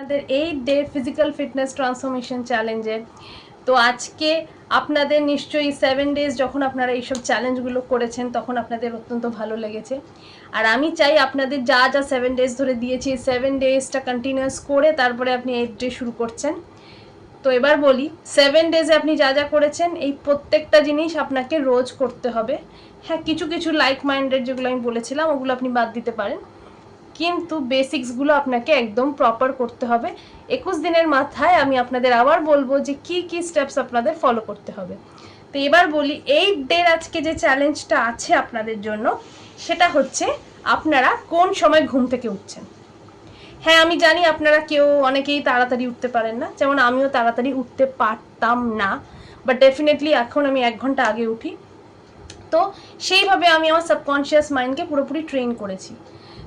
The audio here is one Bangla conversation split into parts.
আপনাদের eight day physical fitness transformation চ্যালেঞ্জে তো আজকে আপনাদের নিশ্চয়ই সেভেন ডেজ যখন আপনারা এইসব চ্যালেঞ্জগুলো করেছেন, তখন আপনাদের অত্যন্ত ভালো লেগেছে। আর আমি চাই আপনাদের যা যা সেভেন ডেজ ধরে দিয়েছি, এই সেভেন ডেজটা কন্টিনিউয়াস করে তারপরে আপনি এইট ডে শুরু করছেন। তো এবার বলি সেভেন ডেজে আপনি যা যা করেছেন, এই প্রত্যেকটা জিনিস আপনাকে রোজ করতে হবে। হ্যাঁ কিছু কিছু লাইক মাইন্ডেড যেগুলো আমি বলেছিলাম, ওগুলো আপনি বাদ দিতে পারেন। কিন্তু বেসিক্সগুলো আপনাকে একদম প্রপার করতে হবে। একুশ দিনের মাথায় আমি আপনাদের আবার বলব যে কি কি স্টেপস আপনাদের ফলো করতে হবে। তো এবার বলি এই ডের আজকে যে চ্যালেঞ্জটা আছে আপনাদের জন্য, সেটা হচ্ছে আপনারা কোন সময় ঘুম থেকে উঠছেন? হ্যাঁ আমি জানি আপনারা কেউ অনেকেই তাড়াতাড়ি উঠতে পারেন না, যেমন আমিও তাড়াতাড়ি উঠতে পারতাম না বাট ডেফিনেটলি এখন আমি এক ঘণ্টা আগে উঠি। তো সেইভাবে আমি আমার সাবকনশিয়াস মাইন্ডকে পুরোপুরি ট্রেন করেছি।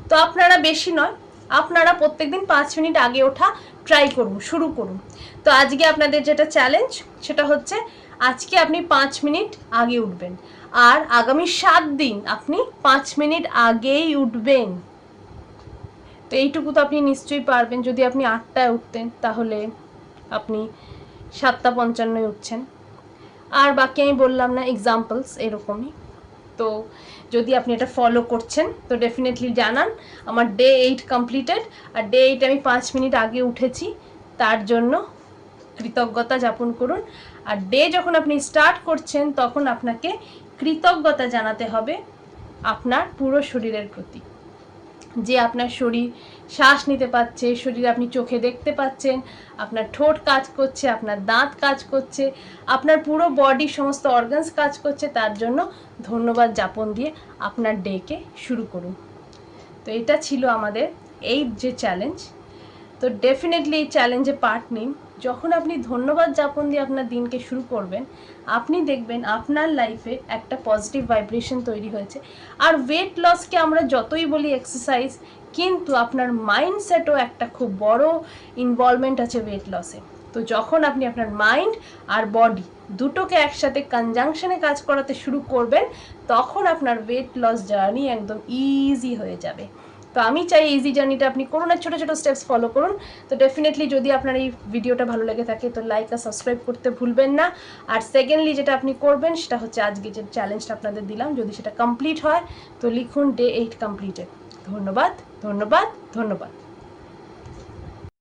তো আপনারা বেশি নয়, আপনারা প্রত্যেকদিন পাঁচ মিনিট আগে ওঠা ট্রাই করুন, শুরু করুন। তো আজকে আপনাদের যেটা চ্যালেঞ্জ সেটা হচ্ছে আজকে আপনি পাঁচ মিনিট আগে উঠবেন। আর আগামী সাত দিন আপনি পাঁচ মিনিট আগেই উঠবেন। তো এইটুকু তো আপনি নিশ্চয়ই পারবেন, যদি আপনি আটটায় উঠতেন, তাহলে আপনি সাতটা পঞ্চান্নয় উঠছেন। আর বাকি আমি বললাম না এক্সাম্পলস এরকমই। তো যদি আপনি এটা ফলো করছেন, তো ডেফিনেটলি জানান। আমার ডে এইট কমপ্লিটেড আর ডে এইট আমি পাঁচ মিনিট আগে উঠেছি। তার জন্য কৃতজ্ঞতা যাপন করুন। আর ডে যখন আপনি স্টার্ট করছেন, তখন আপনাকে কৃতজ্ঞতা জানাতে হবে আপনার পুরো শরীরের প্রতি। যে আপনার শরীর শ্বাস নিতে পারছে, শরীর আপনি চোখে দেখতে পাচ্ছেন, আপনার ঠোঁট কাজ করছে, আপনার দাঁত কাজ করছে, আপনার পুরো বডি সমস্ত অর্গানস কাজ করছে, তার জন্য ধন্যবাদ যাপন দিয়ে আপনার ডেকে শুরু করুন। তো এটা ছিল আমাদের এই যে চ্যালেঞ্জ তো ডেফিনেটলি এই চ্যালেঞ্জে পার্ট নিন। যখন আপনি ধন্যবাদ যাপন দিয়ে আপনার দিনকে শুরু করবেন, আপনি দেখবেন আপনার লাইফে একটা পজিটিভ ভাইব্রেশন তৈরি হয়েছে। আর ওয়েট লসকে আমরা যতই বলি এক্সারসাইজ কিন্তু আপনার মাইন্ডসেটও একটা খুব বড় ইনভলভমেন্ট আছে ওয়েট লসে তো যখন আপনি আপনার মাইন্ড আর বডি দুটোকে একসাথে কনজাংশনে কাজ করাতে শুরু করবেন, তখন আপনার ওয়েট লস জার্নি একদম ইজি হয়ে যাবে। তো আমি চাই ইজি জার্নিটা আপনি করুন আর ছোটো ছোটো স্টেপস ফলো করুন। তো ডেফিনেটলি যদি আপনার এই ভিডিওটা ভালো লেগে থাকে, তো লাইক আর সাবস্ক্রাইব করতে ভুলবেন না। আর সেকেন্ডলি যেটা আপনি করবেন, সেটা হচ্ছে আজকে যে চ্যালেঞ্জটা আপনাদের দিলাম, যদি সেটা কমপ্লিট হয়, তো লিখুন ডে এইট কমপ্লিটেড ধন্যবাদ ধন্যবাদ ধন্যবাদ।